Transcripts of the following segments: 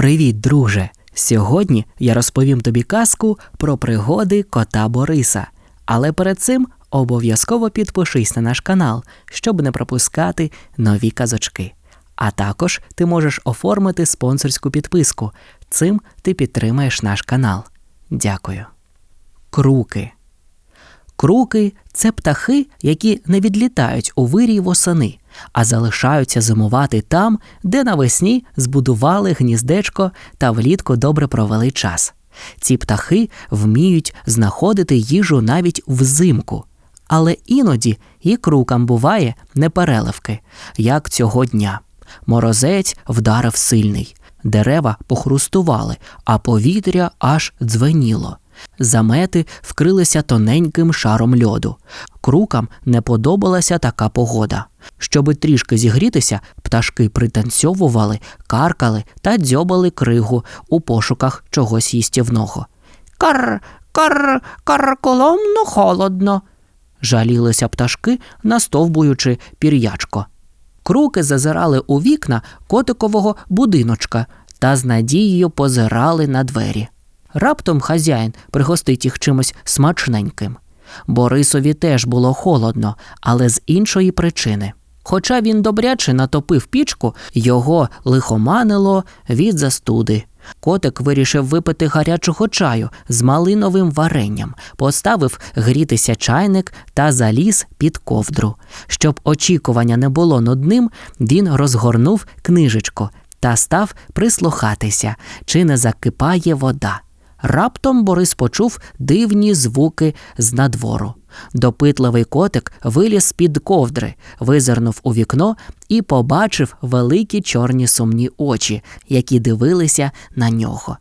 Привіт, друже! Сьогодні я розповім тобі казку про пригоди кота Бориса. Але перед цим обов'язково підпишись на наш канал, щоб не пропускати нові казочки. А також ти можеш оформити спонсорську підписку. Цим ти підтримаєш наш канал. Дякую. Круки. Круки це птахи, які не відлітають у вирій восени, а залишаються зимувати там, де навесні збудували гніздечко та влітку добре провели час. Ці птахи вміють знаходити їжу навіть взимку. Але іноді і крукам буває непереливки, як цього дня. Морозець вдарив сильний, дерева похрустували, а повітря аж дзвеніло. Замети вкрилися тоненьким шаром льоду. Крукам не подобалася така погода. Щоби трішки зігрітися, пташки пританцьовували, каркали та дзьобали кригу у пошуках чогось їстівного. Кар, кар, карколомно холодно. жалілися пташки, настовбуючи пір'ячко. Круки зазирали у вікна котикового будиночка та з надією позирали на двері. Раптом хазяїн пригостить їх чимось смачненьким. Борисові теж було холодно, але з іншої причини. Хоча він добряче натопив пічку, його лихоманило від застуди. Котик вирішив випити гарячого чаю з малиновим варенням, поставив грітися чайник та заліз під ковдру. Щоб очікування не було нудним, він розгорнув книжечку та став прислухатися, чи не закипає вода. Раптом Борис почув дивні звуки з надвору. Допитливий котик виліз під ковдри, визирнув у вікно і побачив великі чорні сумні очі, які дивилися на нього.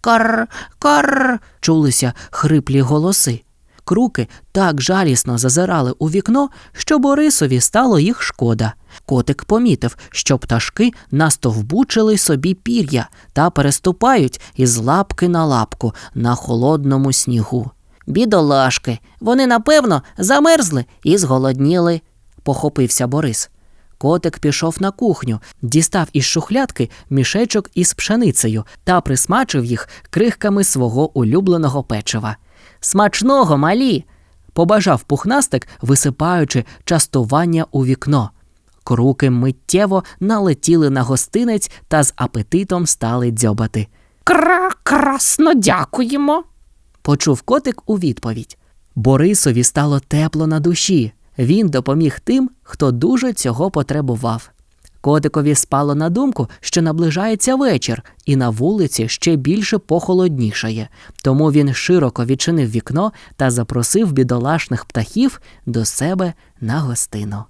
Кар, кар. чулися хриплі голоси. Круки так жалісно зазирали у вікно, що Борисові стало їх шкода. Котик помітив, що пташки настовбучили собі пір'я та переступають із лапки на лапку на холодному снігу. Бідолашки, вони, напевно, замерзли і зголодніли, похопився Борис. Котик пішов на кухню, дістав із шухлядки мішечок із пшеницею та присмачив їх крихками свого улюбленого печива. Смачного, малі! побажав пухнастик, висипаючи частування у вікно. Круки миттєво налетіли на гостинець та з апетитом стали дзьобати. Кра, красно дякуємо. Почув котик у відповідь. Борисові стало тепло на душі. Він допоміг тим, хто дуже цього потребував. Котикові спало на думку, що наближається вечір, і на вулиці ще більше похолоднішає. Тому він широко відчинив вікно та запросив бідолашних птахів до себе на гостину.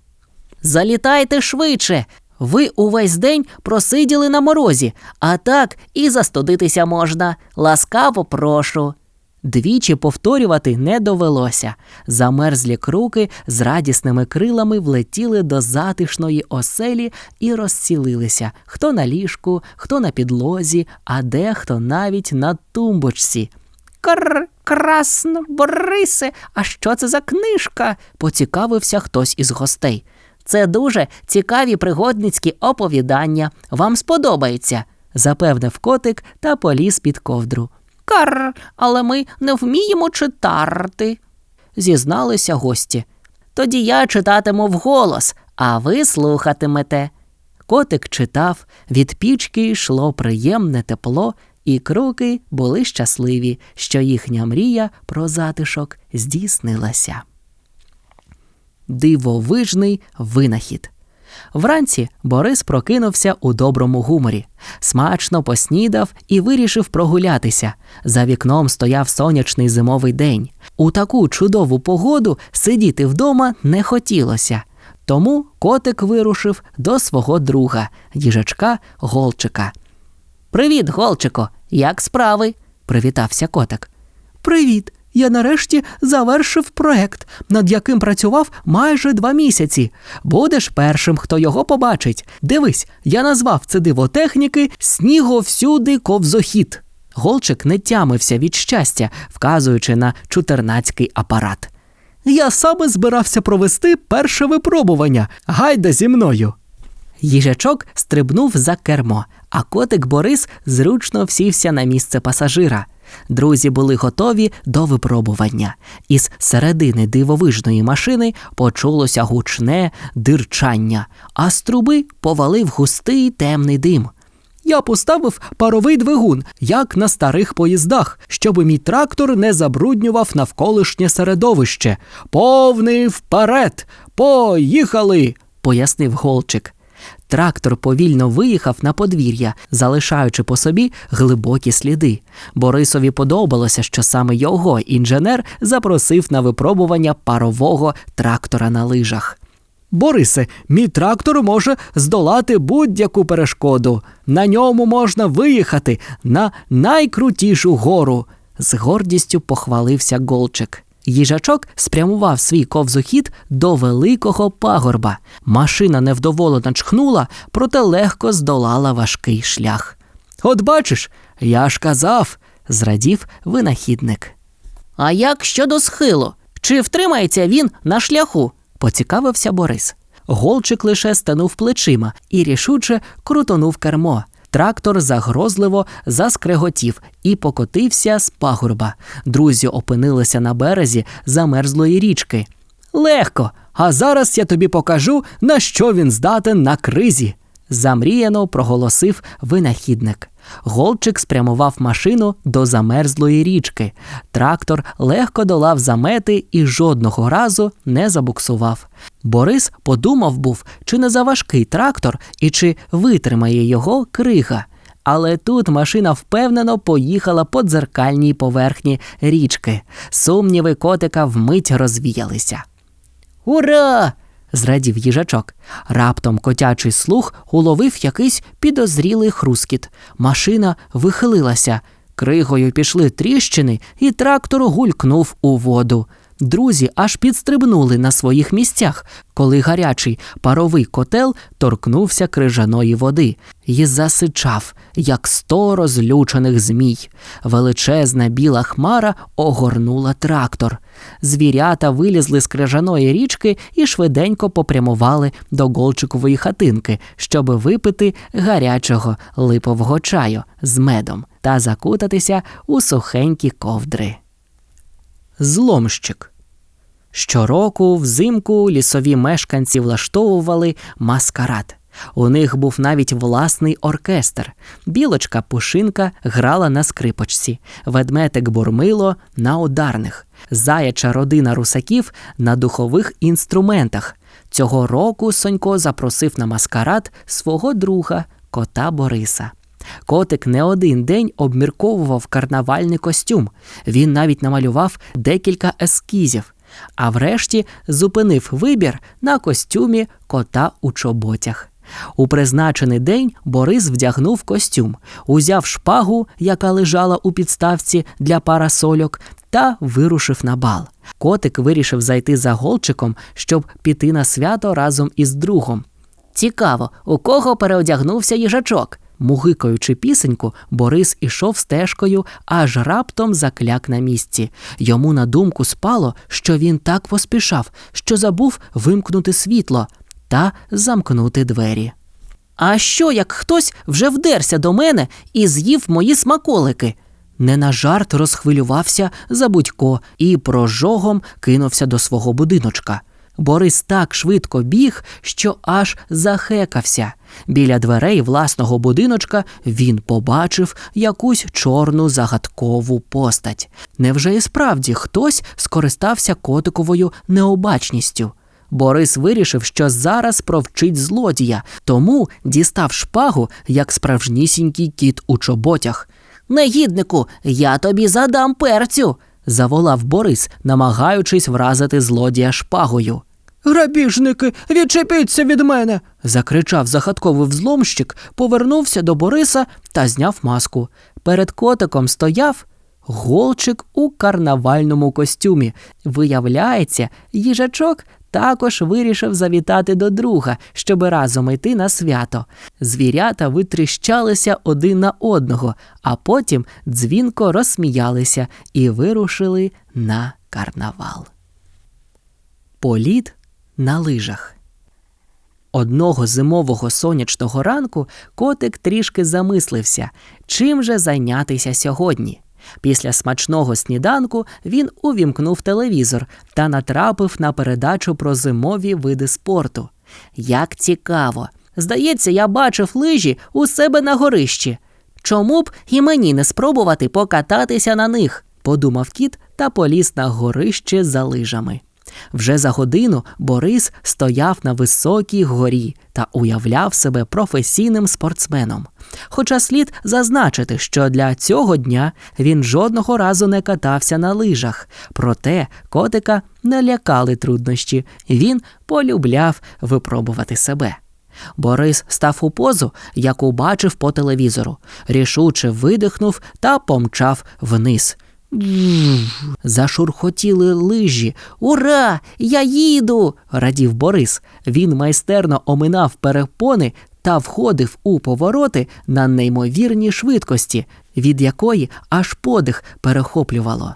Залітайте швидше. Ви увесь день просиділи на морозі, а так і застудитися можна. Ласкаво прошу. Двічі повторювати не довелося. Замерзлі круки з радісними крилами влетіли до затишної оселі і розцілилися хто на ліжку, хто на підлозі, а дехто навіть на тумбочці. Кр, красно, Борисе, а що це за книжка? поцікавився хтось із гостей. Це дуже цікаві пригодницькі оповідання. Вам сподобається, запевнив котик та поліз під ковдру. Кар, але ми не вміємо читати, зізналися гості. Тоді я читатиму вголос, а ви слухатимете. Котик читав, від пічки йшло приємне тепло, і круки були щасливі, що їхня мрія про затишок здійснилася. Дивовижний винахід. Вранці Борис прокинувся у доброму гуморі, смачно поснідав і вирішив прогулятися. За вікном стояв сонячний зимовий день. У таку чудову погоду сидіти вдома не хотілося. Тому котик вирушив до свого друга, їжачка Голчика. Привіт, Голчико, як справи? привітався котик. Привіт, я нарешті завершив проект, над яким працював майже два місяці. Будеш першим, хто його побачить. Дивись, я назвав це диво техніки сніговсюди ковзохід. Голчик не тямився від щастя, вказуючи на чутернацький апарат. Я саме збирався провести перше випробування. Гайда зі мною. Їжачок стрибнув за кермо, а котик Борис зручно всівся на місце пасажира. Друзі були готові до випробування. Із середини дивовижної машини почулося гучне дирчання, а з труби повалив густий темний дим. Я поставив паровий двигун, як на старих поїздах, щоб мій трактор не забруднював навколишнє середовище. Повний вперед! Поїхали! пояснив голчик. Трактор повільно виїхав на подвір'я, залишаючи по собі глибокі сліди. Борисові подобалося, що саме його інженер запросив на випробування парового трактора на лижах. Борисе, мій трактор може здолати будь-яку перешкоду. На ньому можна виїхати на найкрутішу гору. з гордістю похвалився Голчик. Їжачок спрямував свій ковзохід до великого пагорба. Машина невдоволено чхнула, проте легко здолала важкий шлях. От бачиш, я ж казав, зрадів винахідник. А як щодо схилу? Чи втримається він на шляху? поцікавився Борис. Голчик лише станув плечима і рішуче крутонув кермо. Трактор загрозливо заскреготів і покотився з пагорба. Друзі опинилися на березі замерзлої річки. Легко, а зараз я тобі покажу, на що він здатен на кризі. Замріяно проголосив винахідник. Голчик спрямував машину до замерзлої річки. Трактор легко долав замети і жодного разу не забуксував. Борис подумав був, чи не заважкий трактор і чи витримає його крига. Але тут машина впевнено поїхала по дзеркальній поверхні річки. Сумніви котика вмить розвіялися. Ура! Зрадів їжачок. Раптом котячий слух уловив якийсь підозрілий хрускіт. Машина вихилилася. Кригою пішли тріщини, і трактор гулькнув у воду. Друзі аж підстрибнули на своїх місцях, коли гарячий паровий котел торкнувся крижаної води і засичав, як сто розлючених змій. Величезна біла хмара огорнула трактор. Звірята вилізли з крижаної річки і швиденько попрямували до голчикової хатинки, щоб випити гарячого липового чаю з медом та закутатися у сухенькі ковдри. Зломщик. Щороку взимку лісові мешканці влаштовували маскарад. У них був навіть власний оркестр. Білочка Пушинка грала на скрипочці, ведметик Бурмило на ударних, заяча родина русаків на духових інструментах. Цього року Сонько запросив на маскарад свого друга кота Бориса. Котик не один день обмірковував карнавальний костюм. Він навіть намалював декілька ескізів, а врешті зупинив вибір на костюмі кота у чоботях. У призначений день Борис вдягнув костюм, узяв шпагу, яка лежала у підставці для парасольок, та вирушив на бал. Котик вирішив зайти за голчиком, щоб піти на свято разом із другом. Цікаво, у кого переодягнувся їжачок? Мугикаючи пісеньку, Борис ішов стежкою, аж раптом закляк на місці. Йому на думку спало, що він так поспішав, що забув вимкнути світло та замкнути двері. А що, як хтось вже вдерся до мене і з'їв мої смаколики? Не на жарт розхвилювався Забудько і прожогом кинувся до свого будиночка. Борис так швидко біг, що аж захекався. Біля дверей власного будиночка він побачив якусь чорну загадкову постать. Невже і справді хтось скористався котиковою необачністю? Борис вирішив, що зараз провчить злодія, тому дістав шпагу, як справжнісінький кіт у чоботях. Негіднику, я тобі задам перцю. Заволав Борис, намагаючись вразити злодія шпагою. Грабіжники, відчепіться від мене. закричав загадковий взломщик, повернувся до Бориса та зняв маску. Перед котиком стояв голчик у карнавальному костюмі. Виявляється, їжачок також вирішив завітати до друга, щоб разом йти на свято. Звірята витріщалися один на одного, а потім дзвінко розсміялися і вирушили на карнавал. Політ на лижах. Одного зимового сонячного ранку котик трішки замислився, чим же зайнятися сьогодні. Після смачного сніданку він увімкнув телевізор та натрапив на передачу про зимові види спорту. Як цікаво! Здається, я бачив лижі у себе на горищі. Чому б і мені не спробувати покататися на них? подумав кіт та поліз на горище за лижами. Вже за годину Борис стояв на високій горі та уявляв себе професійним спортсменом. Хоча слід зазначити, що для цього дня він жодного разу не катався на лижах, проте котика не лякали труднощі, він полюбляв випробувати себе. Борис став у позу, яку бачив по телевізору, рішуче видихнув та помчав вниз. Зашурхотіли лижі. Ура! Я їду! радів Борис. Він майстерно оминав перепони та входив у повороти на неймовірній швидкості, від якої аж подих перехоплювало.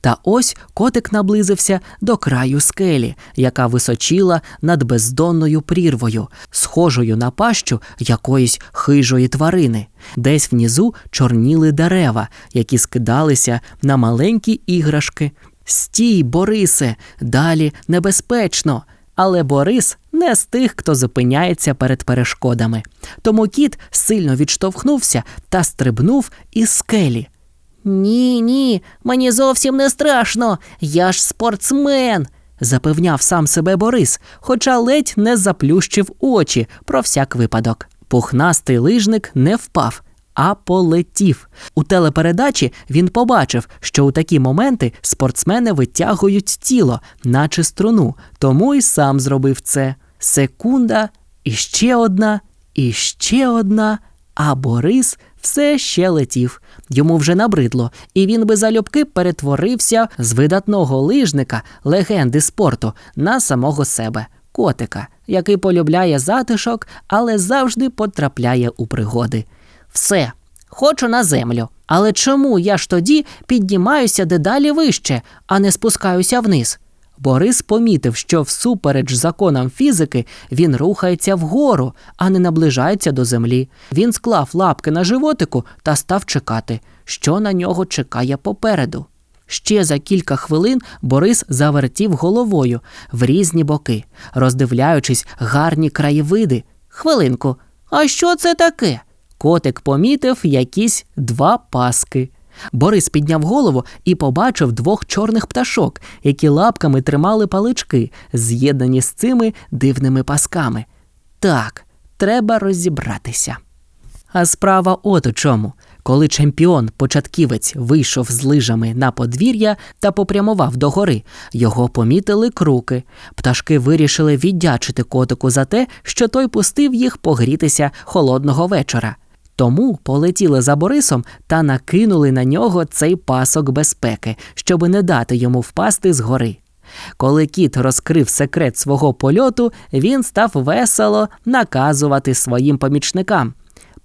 Та ось котик наблизився до краю скелі, яка височіла над бездонною прірвою, схожою на пащу якоїсь хижої тварини. Десь внизу чорніли дерева, які скидалися на маленькі іграшки. Стій, Борисе, далі небезпечно. Але Борис не з тих, хто зупиняється перед перешкодами. Тому кіт сильно відштовхнувся та стрибнув із скелі. Ні, ні, мені зовсім не страшно. Я ж спортсмен, запевняв сам себе Борис, хоча ледь не заплющив очі про всяк випадок. Пухнастий лижник не впав, а полетів. У телепередачі він побачив, що у такі моменти спортсмени витягують тіло, наче струну, тому і сам зробив це. Секунда, і ще одна, і ще одна. А Борис все ще летів. Йому вже набридло, і він би залюбки перетворився з видатного лижника, легенди спорту, на самого себе, котика, який полюбляє затишок, але завжди потрапляє у пригоди. Все, хочу на землю. Але чому я ж тоді піднімаюся дедалі вище, а не спускаюся вниз? Борис помітив, що всупереч законам фізики він рухається вгору, а не наближається до землі. Він склав лапки на животику та став чекати, що на нього чекає попереду. Ще за кілька хвилин Борис завертів головою в різні боки, роздивляючись гарні краєвиди. Хвилинку, а що це таке? Котик помітив якісь два паски. Борис підняв голову і побачив двох чорних пташок, які лапками тримали палички, з'єднані з цими дивними пасками. Так, треба розібратися. А справа от у чому. Коли чемпіон початківець вийшов з лижами на подвір'я та попрямував до гори, його помітили круки. Пташки вирішили віддячити котику за те, що той пустив їх погрітися холодного вечора. Тому полетіли за Борисом та накинули на нього цей пасок безпеки, щоб не дати йому впасти з гори. Коли кіт розкрив секрет свого польоту, він став весело наказувати своїм помічникам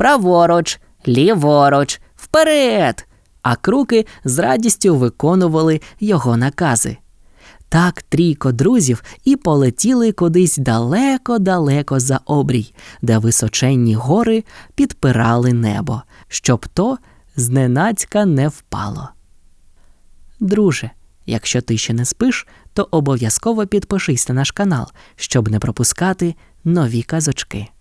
праворуч, ліворуч, вперед. А круки з радістю виконували його накази. Так трійко друзів і полетіли кудись далеко-далеко за обрій, де височенні гори підпирали небо, щоб то зненацька не впало. Друже, якщо ти ще не спиш, то обов'язково підпишись на наш канал, щоб не пропускати нові казочки.